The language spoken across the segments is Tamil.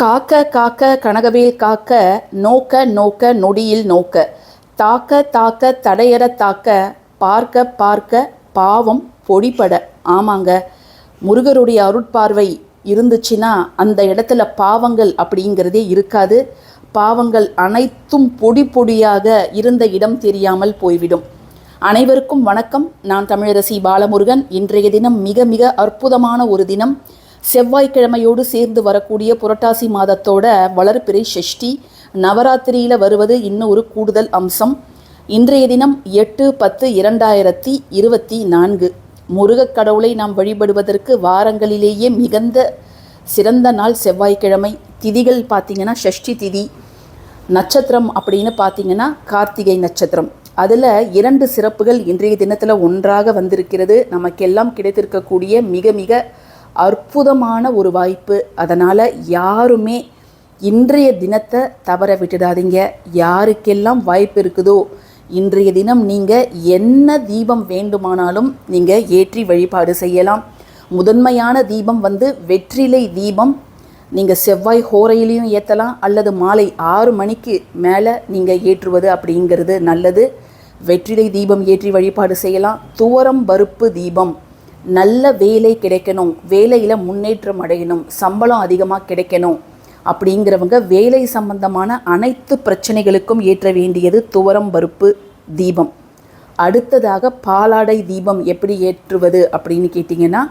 காக்க காக்க கனகவேல் காக்க நோக்க நோக்க நொடியில் நோக்க. தாக்க தாக்க தடையற தாக்க பார்க்க பார்க்க பாவம் பொடிபட. ஆமாங்க. முருகருடைய அருட்பார்வை இருந்துச்சுன்னா அந்த இடத்துல பாவங்கள் அப்படிங்கிறதே இருக்காது. பாவங்கள் அனைத்தும் பொடி பொடியாக இருந்த இடம் தெரியாமல் போய்விடும். அனைவருக்கும் வணக்கம். நான் தமிழரசி பாலமுருகன். இன்றைய தினம் மிக மிக அற்புதமான ஒரு தினம். செவ்வாய்க்கிழமையோடு சேர்ந்து வரக்கூடிய புரட்டாசி மாதத்தோட வளர்பிறை ஷஷ்டி. நவராத்திரியில் வருவது இன்னும் ஒரு கூடுதல் அம்சம். இன்றைய தினம் எட்டு பத்து இரண்டாயிரத்தி இருபத்தி நான்கு. முருகக் கடவுளை நாம் வழிபடுவதற்கு வாரங்களிலேயே மிகுந்த சிறந்த நாள் செவ்வாய்க்கிழமை. திதிகள் பார்த்திங்கன்னா ஷஷ்டி திதி. நட்சத்திரம் அப்படின்னு பார்த்திங்கன்னா கார்த்திகை நட்சத்திரம். அதில் இரண்டு சிறப்புகள் இன்றைய தினத்தில் ஒன்றாக வந்திருக்கிறது. நமக்கெல்லாம் கிடைத்திருக்கக்கூடிய மிக மிக அற்புதமான ஒரு வாய்ப்பு. அதனால் யாருமே இன்றைய தினத்தை தவற விட்டுடாதீங்க. யாருக்கெல்லாம் வாய்ப்பு இருக்குதோ இன்றைய தினம் நீங்கள் என்ன தீபம் வேண்டுமானாலும் நீங்கள் ஏற்றி வழிபாடு செய்யலாம். முதன்மையான தீபம் வந்து வெற்றிலை தீபம். நீங்கள் செவ்வாய் ஹோரையிலையும் ஏற்றலாம் அல்லது மாலை ஆறு மணிக்கு மேலே நீங்கள் ஏற்றுவது அப்படிங்கிறது நல்லது. வெற்றிலை தீபம் ஏற்றி வழிபாடு செய்யலாம். துவரம் பருப்பு தீபம். நல்ல வேலை கிடைக்கணும். வேலையில் முன்னேற்றம் அடையணும். சம்பளம் அதிகமாக கிடைக்கணும். அப்படிங்கிறவங்க வேலை சம்பந்தமான அனைத்து பிரச்சனைகளுக்கும் ஏற்ற வேண்டியது துவரம் பருப்பு தீபம். அடுத்ததாக பாலாடை தீபம் எப்படி ஏற்றுவது அப்படின்னு கேட்டிங்கன்னா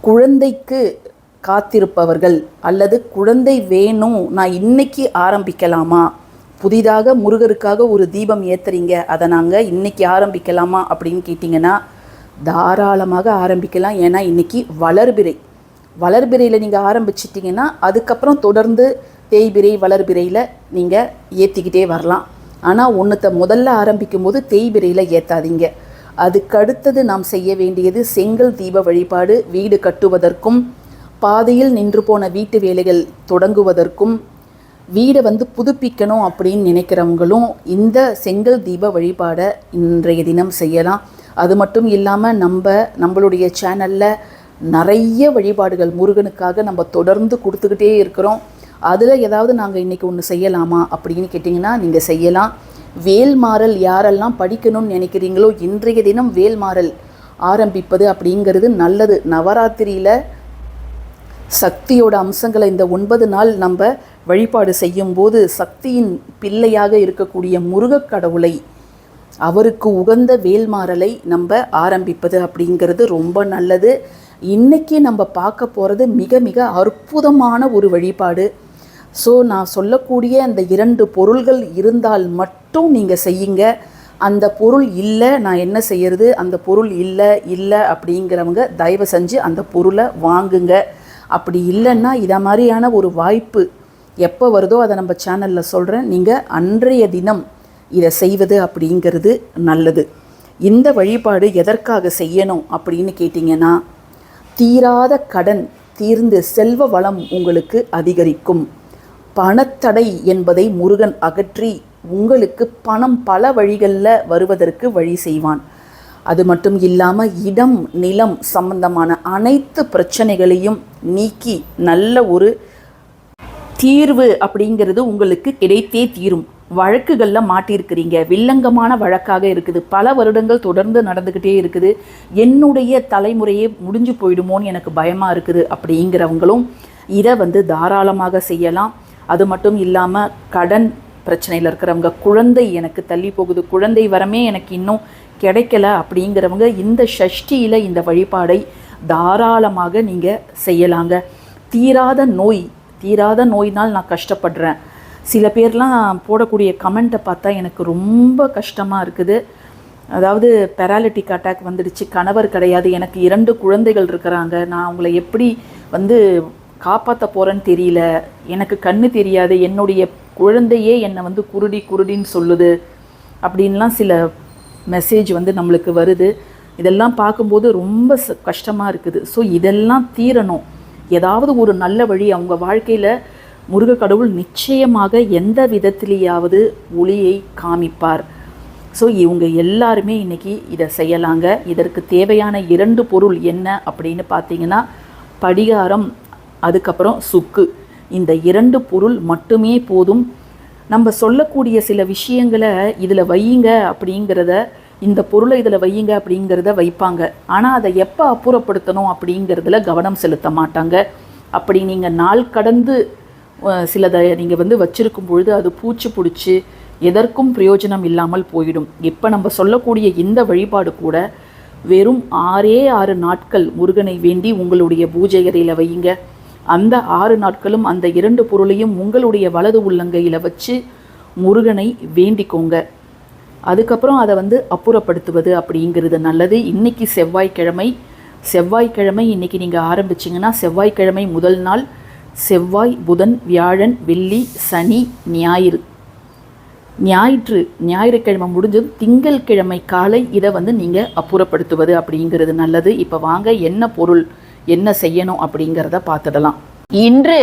குழந்தைக்கு காத்திருப்பவர்கள் அல்லது குழந்தை வேணும் நான் இன்னைக்கு ஆரம்பிக்கலாமா? புதிதாக முருகருக்காக ஒரு தீபம் ஏற்றுறீங்க அதை நாங்கள் இன்னைக்கு ஆரம்பிக்கலாமா அப்படின்னு கேட்டிங்கன்னா தாராளமாக ஆரம்பிக்கலாம். ஏன்னா இன்னைக்கு வளர்பிறை. வளர்பிறையில் நீங்கள் ஆரம்பிச்சிட்டிங்கன்னா அதுக்கப்புறம் தொடர்ந்து தேய்பிறை வளர்பிறையில் நீங்கள் ஏற்றிக்கிட்டே வரலாம். ஆனால் ஒன்றுத்தை முதல்ல ஆரம்பிக்கும் போது தேய்பிறையில் ஏற்றாதீங்க அதுக்கடுத்தது நாம் செய்ய வேண்டியது செங்கல் தீப வழிபாடு வீடு கட்டுவதற்கும் பாதையில் நின்று போன வீட்டு வேலைகள் தொடங்குவதற்கும் வீடை வந்து புதுப்பிக்கணும் அப்படின்னு நினைக்கிறவங்களும் இந்த செங்கல் தீப வழிபாடை இன்றைய தினம் செய்யலாம். அது மட்டும் இல்லாமல் நம்ம நம்மளுடைய சேனலில் நிறைய வழிபாடுகள் முருகனுக்காக நம்ம தொடர்ந்து கொடுத்துக்கிட்டே இருக்கிறோம். அதில் ஏதாவது நாங்கள் இன்றைக்கி ஒன்று செய்யலாமா அப்படின்னு கேட்டிங்கன்னா நீங்கள் செய்யலாம். வேல்மாறல் யாரெல்லாம் படிக்கணும்னு நினைக்கிறீங்களோ இன்றைய தினம் வேல்மாறல் ஆரம்பிப்பது அப்படிங்கிறது நல்லது. நவராத்திரியில் சக்தியோட அம்சங்களை இந்த ஒன்பது நாள் நம்ம வழிபாடு செய்யும்போது சக்தியின் பிள்ளையாக இருக்கக்கூடிய முருகக் கடவுளை அவருக்கு உகந்த வேல்மாறலை நம்ம ஆரம்பிப்பது அப்படிங்கிறது ரொம்ப நல்லது. இன்றைக்கி நம்ம பார்க்க போகிறது மிக மிக அற்புதமான ஒரு வழிபாடு. ஸோ நான் சொல்லக்கூடிய அந்த இரண்டு பொருள்கள் இருந்தால் மட்டும் நீங்கள் செய்யுங்க. அந்த பொருள் இல்லை நான் என்ன செய்யறது? அந்த பொருள் இல்லை இல்லை அப்படிங்கிறவங்க தயவு செஞ்சு அந்த பொருளை வாங்குங்க. அப்படி இல்லைன்னா இதை மாதிரியான ஒரு வாய்ப்பு எப்போ வருதோ அதை நம்ம சேனலில் சொல்கிறேன் நீங்கள் அன்றைய தினம் இதை செய்வது அப்படிங்கிறது நல்லது. இந்த வழிபாடு எதற்காக செய்யணும் அப்படின்னு கேட்டிங்கன்னா தீராத கடன் தீர்ந்து செல்வ வளம் உங்களுக்கு அதிகரிக்கும். பணத்தடை என்பதை முருகன் அகற்றி உங்களுக்கு பணம் பல வழிகளில் வருவதற்கு வழி செய்வான். அது மட்டும் இல்லாமல் இடம் நிலம் சம்பந்தமான அனைத்து பிரச்சனைகளையும் நீக்கி நல்ல ஒரு தீர்வு அப்படிங்கிறது உங்களுக்கு கிடைத்தே தீரும். வழக்குகளில் மாட்டியிருக்கிறீங்க. வில்லங்கமான வழக்காக இருக்குது. பல வருடங்கள் தொடர்ந்து நடந்துக்கிட்டே இருக்குது. என்னுடைய தலைமுறையே முடிஞ்சு போயிடுமோன்னு எனக்கு பயமாக இருக்குது அப்படிங்கிறவங்களும் இதை வந்து தாராளமாக செய்யலாம். அது மட்டும் இல்லாமல் கடன் பிரச்சனையில் இருக்கிறவங்க குழந்தை எனக்கு தள்ளி போகுது குழந்தை வரமே எனக்கு இன்னும் கிடைக்கல அப்படிங்கிறவங்க இந்த ஷஷ்டியில் இந்த வழிபாடை தாராளமாக நீங்கள் செய்யலாங்க. தீராத நோய் தீராத நோயினால் நான் கஷ்டப்படுறேன். சில பேர்லாம் போடக்கூடிய கமெண்ட்டை பார்த்தா எனக்கு ரொம்ப கஷ்டமாக இருக்குது. அதாவது பெராலிட்டிக் அட்டாக் வந்துடுச்சு கணவர் கிடையாது எனக்கு இரண்டு குழந்தைகள் இருக்கிறாங்க நான் அவங்கள எப்படி வந்து காப்பாற்ற போகிறேன்னு தெரியல எனக்கு கண்ணு தெரியாது என்னுடைய குழந்தையே என்னை வந்து குருடி குருடின்னு சொல்லுது அப்படின்லாம் சில மெசேஜ் வந்து நம்மளுக்கு வருது. இதெல்லாம் பார்க்கும்போது ரொம்ப ச- கஷ்டமாக இருக்குது. ஸோ இதெல்லாம் தீரணும். ஏதாவது ஒரு நல்ல வழி அவங்க வாழ்க்கையில் முருக கடவுள் நிச்சயமாக எந்த விதத்திலேயாவது ஒளியை காமிப்பார். ஸோ இவங்க எல்லாருமே இன்னைக்கு இதை செய்யலாங்க. இதற்கு தேவையான இரண்டு பொருள் என்ன அப்படின்னு பார்த்தீங்கன்னா படிகாரம் அதுக்கப்புறம் சுக்கு. இந்த இரண்டு பொருள் மட்டுமே போதும். நம்ம சொல்லக்கூடிய சில விஷயங்களை இதில் வையுங்க அப்படிங்கிறத இந்த பொருளை இதில் வையுங்க அப்படிங்கிறத வைப்பாங்க. ஆனால் அதை எப்போ அப்புறப்படுத்தணும் அப்படிங்கிறதுல கவனம் செலுத்த மாட்டாங்க. அப்படி நீங்கள் நாள் கடந்து சிலதை நீங்கள் வந்து வச்சிருக்கும் பொழுது அது பூச்சி பிடிச்சி எதற்கும் பிரயோஜனம் இல்லாமல் போயிடும். இப்போ நம்ம சொல்லக்கூடிய இந்த வழிபாடு கூட வெறும் ஆறே ஆறு நாட்கள் முருகனை வேண்டி உங்களுடைய பூஜை அறையில் வையுங்க. அந்த ஆறு நாட்களும் அந்த இரண்டு பொருளையும் உங்களுடைய வலது உள்ளங்கையில் வச்சு முருகனை வேண்டிக்கோங்க. அதுக்கப்புறம் அதை வந்து அப்புறப்படுத்துவது அப்படிங்கிறது நல்லது. இன்றைக்கி செவ்வாய்க்கிழமை. செவ்வாய்க்கிழமை இன்னைக்கு நீங்கள் ஆரம்பிச்சிங்கன்னா செவ்வாய்க்கிழமை முதல் நாள் செவ்வாய் புதன் வியாழன் வெள்ளி சனி ஞாயிறு. ஞாயிற்று ஞாயிற்றுக்கிழமை முடிஞ்சது திங்கள்கிழமை காலை இதை வந்து நீங்கள் அப்புறப்படுத்துவது அப்படிங்கிறது நல்லது. இப்போ வாங்க என்ன பொருள் என்ன செய்யணும் அப்படிங்கிறத பார்த்துடலாம். இன்று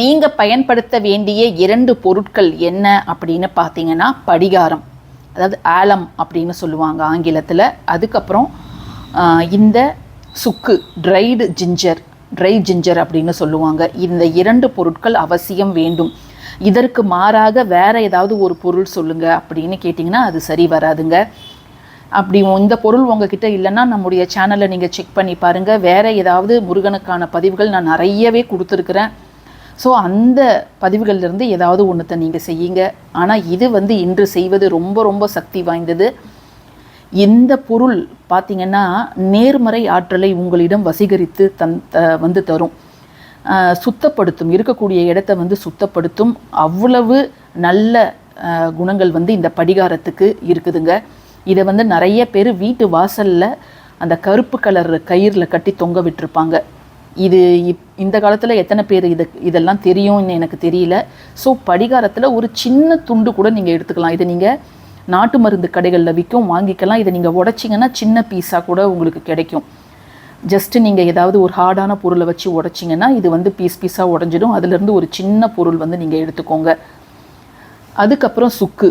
நீங்கள் பயன்படுத்த வேண்டிய இரண்டு பொருட்கள் என்ன அப்படின்னு பார்த்தீங்கன்னா படிகாரம். அதாவது ஆலம் அப்படின்னு சொல்லுவாங்க ஆங்கிலத்தில். அதுக்கப்புறம் இந்த சுக்கு ட்ரைடு ஜிஞ்சர் ட்ரை ஜிஞ்சர் அப்படின்னு சொல்லுவாங்க. இந்த இரண்டு பொருட்கள் அவசியம் வேண்டும். இதற்கு மாறாக வேற ஏதாவது ஒரு பொருள் சொல்லுங்க அப்படின்னு கேட்டிங்கன்னா அது சரி வராதுங்க. அப்படி இந்த பொருள் உங்ககிட்ட இல்லைன்னா நம்முடைய சேனலை நீங்கள் செக் பண்ணி பாருங்கள் வேற ஏதாவது முருகனுக்கான பதிவுகள் நான் நிறையவே கொடுத்துருக்குறேன். ஸோ அந்த பதிவுகள்லேருந்து ஏதாவது ஒன்றத்தை நீங்கள் செய்யுங்க. ஆனால் இது வந்து இன்று செய்வது ரொம்ப ரொம்ப சக்தி வாய்ந்தது. இந்த பொருள் பார்த்தீங்கன்னா நேர்மறை ஆற்றலை உங்களிடம் வசீகரித்து தன் த- வந்து தரும். சுத்தப்படுத்தும் இருக்கக்கூடிய இடத்த வந்து சுத்தப்படுத்தும். அவ்வளவு நல்ல குணங்கள் வந்து இந்த படிகாரத்துக்கு இருக்குதுங்க. இதை வந்து நிறைய பேர் வீட்டு வாசலில் அந்த கருப்பு கலர் கயிறில் கட்டி தொங்க விட்டிருப்பாங்க. இது இப் இந்த காலத்தில் எத்தனை பேர் இது இதெல்லாம் தெரியும்னு எனக்கு தெரியல. ஸோ படிகாரத்தில் ஒரு சின்ன துண்டு கூட நீங்கள் எடுத்துக்கலாம். இதை நீங்கள் நாட்டு மருந்து கடைகளில் விற்கும் வாங்கிக்கலாம். இதை நீங்கள் உடைச்சிங்கன்னா சின்ன பீஸாக கூட உங்களுக்கு கிடைக்கும். ஜஸ்ட்டு நீங்கள் ஏதாவது ஒரு ஹார்டான பொருளை வச்சு உடைச்சிங்கன்னா இது வந்து பீஸ் பீஸாக உடஞ்சிடும். அதுலேருந்து ஒரு சின்ன பொருள் வந்து நீங்கள் எடுத்துக்கோங்க. அதுக்கப்புறம் சுக்கு.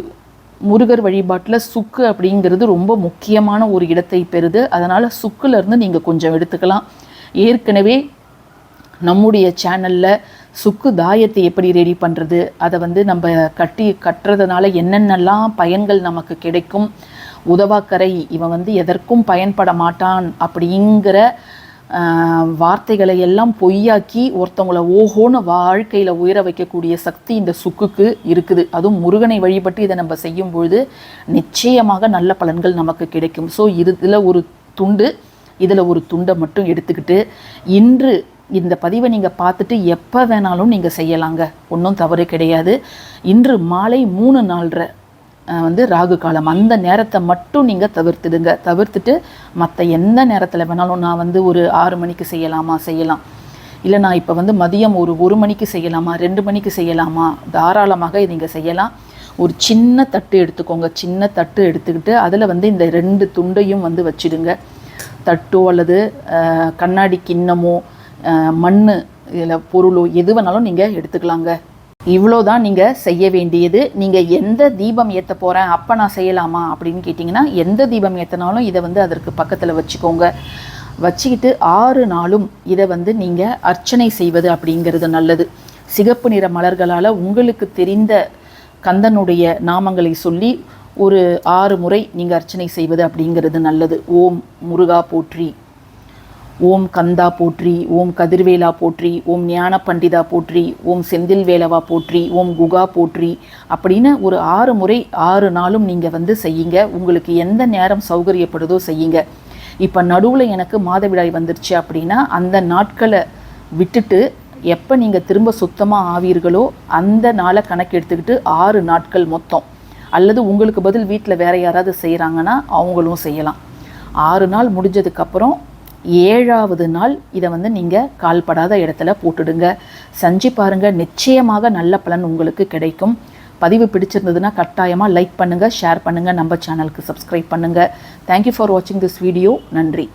முருகர் வழிபாட்டில் சுக்கு அப்படிங்கிறது ரொம்ப முக்கியமான ஒரு இடத்தை பெறுது. அதனால் சுக்குலேருந்து நீங்கள் கொஞ்சம் எடுத்துக்கலாம். ஏற்கனவே நம்முடைய சேனலில் சுக்கு தாயத்தை எப்படி ரெடி பண்ணுறது அதை வந்து நம்ம கட்டி கட்டுறதுனால என்னென்னலாம் பயன்கள் நமக்கு கிடைக்கும்? உதவாக்கரை இவன் வந்து எதற்கும் பயன்பட மாட்டான் அப்படிங்கிற வார்த்தைகளை எல்லாம் பொய்யாக்கி ஒருத்தவங்கள ஓஹோன்னு வாழ்க்கையில் உயர வைக்கக்கூடிய சக்தி இந்த சுக்குக்கு இருக்குது. அதுவும் முருகனை வழிபட்டு இதை நம்ம செய்யும் பொழுது நிச்சயமாக நல்ல பலன்கள் நமக்கு கிடைக்கும். ஸோ இதில் ஒரு துண்டு இதில் ஒரு துண்டை மட்டும் எடுத்துக்கிட்டு இன்று இந்த பதிவை நீங்கள் பார்த்துட்டு எப்போ வேணாலும் நீங்கள் செய்யலாங்க. ஒன்றும் தவறு கிடையாது. இன்று மாலை மூணு நாலரை வந்து ராகு காலம். அந்த நேரத்தை மட்டும் நீங்கள் தவிர்த்துடுங்க. தவிர்த்துட்டு மற்ற எந்த நேரத்தில் வேணாலும் நான் வந்து ஒரு ஆறு மணிக்கு செய்யலாமா? செய்யலாம். இல்லை நான் இப்போ வந்து மதியம் ஒரு ஒரு மணிக்கு செய்யலாமா? ரெண்டு மணிக்கு செய்யலாமா? தாராளமாக நீங்கள் செய்யலாம். ஒரு சின்ன தட்டு எடுத்துக்கோங்க. சின்ன தட்டு எடுத்துக்கிட்டு அதில் வந்து இந்த ரெண்டு துண்டையும் வந்து வச்சிடுங்க. தட்டோ அல்லது கண்ணாடி கிண்ணமோ மண் இதில் பொருளோ எது வேணாலும் நீங்கள் எடுத்துக்கலாங்க. இவ்வளோ தான் நீங்கள் செய்ய வேண்டியது. நீங்கள் எந்த தீபம் ஏற்ற போகிறேன் அப்போ நான் செய்யலாமா அப்படின்னு கேட்டிங்கன்னா எந்த தீபம் ஏற்றினாலும் இதை வந்து அதற்கு பக்கத்தில் வச்சுக்கோங்க. வச்சுக்கிட்டு ஆறு நாளும் இதை வந்து நீங்கள் அர்ச்சனை செய்வது அப்படிங்கிறது நல்லது. சிகப்பு நிற மலர்களால் உங்களுக்கு தெரிந்த கந்தனுடைய நாமங்களை சொல்லி ஒரு ஆறு முறை நீங்கள் அர்ச்சனை செய்வது அப்படிங்கிறது நல்லது. ஓம் முருகா போற்றி. ஓம் கந்தா போற்றி ஓம் கதிர்வேலா போற்றி ஓம் ஞான பண்டிதா போற்றி ஓம் செந்தில் வேலவா போற்றி ஓம் குகா போற்றி அப்படின்னு ஒரு ஆறு முறை ஆறு நாளும் நீங்கள் வந்து செய்யுங்க. உங்களுக்கு எந்த நேரம் சௌகரியப்படுதோ செய்யுங்க. இப்போ நடுவில் எனக்கு மாதவிடாய் வந்துருச்சு அப்படின்னா அந்த நாட்களை விட்டுட்டு எப்போ நீங்கள் திரும்ப சுத்தமாக ஆவீர்களோ அந்த நாளை கணக்கு எடுத்துக்கிட்டு ஆறு நாட்கள் மொத்தம். அல்லது உங்களுக்கு பதில் வீட்டில் வேற யாராவது செய்கிறாங்கன்னா அவங்களும் செய்யலாம். ஆறு நாள் முடிஞ்சதுக்கப்புறம் ஏழாவது நாள் இதை வந்து நீங்கள் கால்படாத இடத்துல போட்டுடுங்க. செஞ்சு பாருங்கள் நிச்சயமாக நல்ல பலன் உங்களுக்கு கிடைக்கும். பதிவு பிடிச்சிருந்ததுன்னா கட்டாயமாக லைக் பண்ணுங்கள் ஷேர் பண்ணுங்கள் நம்ம சேனலுக்கு சப்ஸ்கிரைப் பண்ணுங்கள் தேங்க்யூ ஃபார் வாட்சிங் திஸ் வீடியோ நன்றி.